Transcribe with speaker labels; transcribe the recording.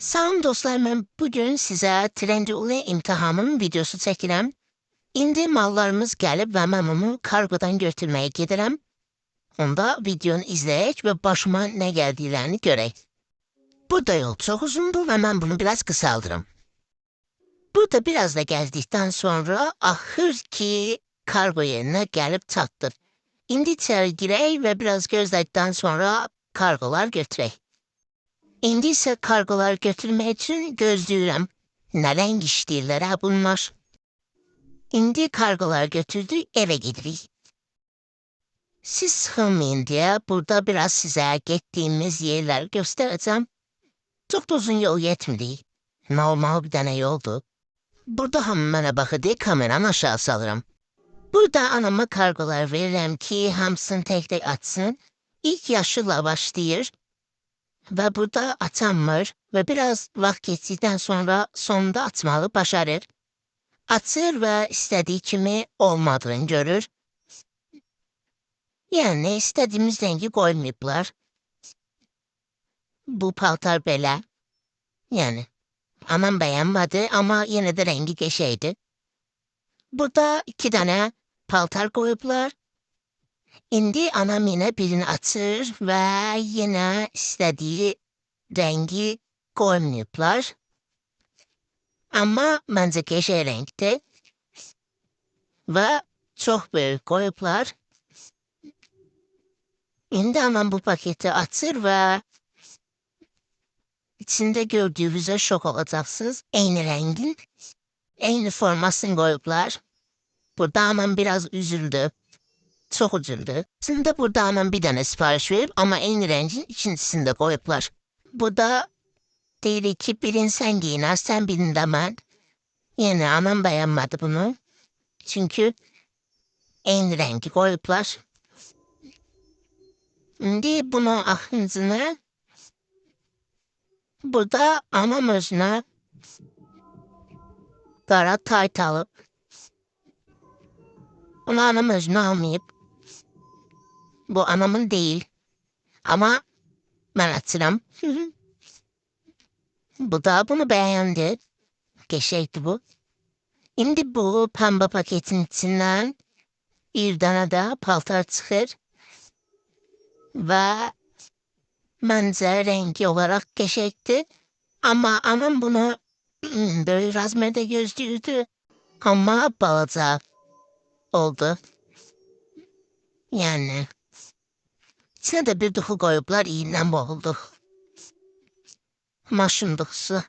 Speaker 1: Salam dostlar, mən bu gün sizə Trendyol imtahanının videosu çəkirəm. İndi mallarımız gəlib və mən onu kargodan götürməyə gedirəm. Onda videonu izləyək və başıma nə gəldiklərini görək. Burada yol çox uzundur və mən bunu biraz qısaldıram. Burada biraz da gəzdikdən sonra axır ki, kargo yerinə gəlib çatdıq. İndi içəri girək və biraz gözlədikdən sonra kargolar götürək. İndi ise kargolar götürmek için gözlüyorum. Neden işlirler ha bunlar? İndi kargolar götürdü eve gidirik. Siz sıkılmayın diye burada biraz size gittiğimiz yerler göstereceğim. Çok uzun yol yetmedi. Normal bir tane yoldu. Burada hamına bakıdı kameramı aşağı salırım. Burada anama kargolar veririm ki hamsın tek tek atsın. İlk yaşıyla başlayır. Ve burada atam var ve biraz vakit geçtikten sonra sonunda atmalı başarır. Atır ve istediği kimi olmadığını görür. Yani istediğimiz rengi koymayıplar. Bu paltar belə. Yani anam beğenmedi ama yine de rengi geçeydi. Burada iki tane paltar koyuplar. İndi anam yine birini atır ve yine istediği rengi koymayıplar. Ama bence geçe renkte. Ve çok büyük koyuplar. İndi anam bu paketi atır ve içinde gördüğünüzde şok olacaksınız. Aynı rengin, aynı formasını koyuplar. Burada anam biraz üzüldü. Çok üzüldü. Şimdi burada anam bir tane sipariş verip ama aynı rengin ikincisini de koyuplar. Bu da değil ki birin sen giyin, sen birin de ben. Yani anam beğenmedi bunu. Çünkü aynı rengi koyuplar. Şimdi bunu aklınızına burada anam özüne kara tayt alıp onu anam özüne almayıp bu anamın değil ama ben atırım. bu da bunu beğendi. Geçeydi bu. Şimdi bu pembe paketin içinden bir tane daha paltar çıkır ve bence rengi olarak geçekti. Ama anam bunu böyle razmede gözlüydü. Ama balaca oldu. Yani Sən də bir duxu qoyublar, iynə oldu. Maşın duxusu.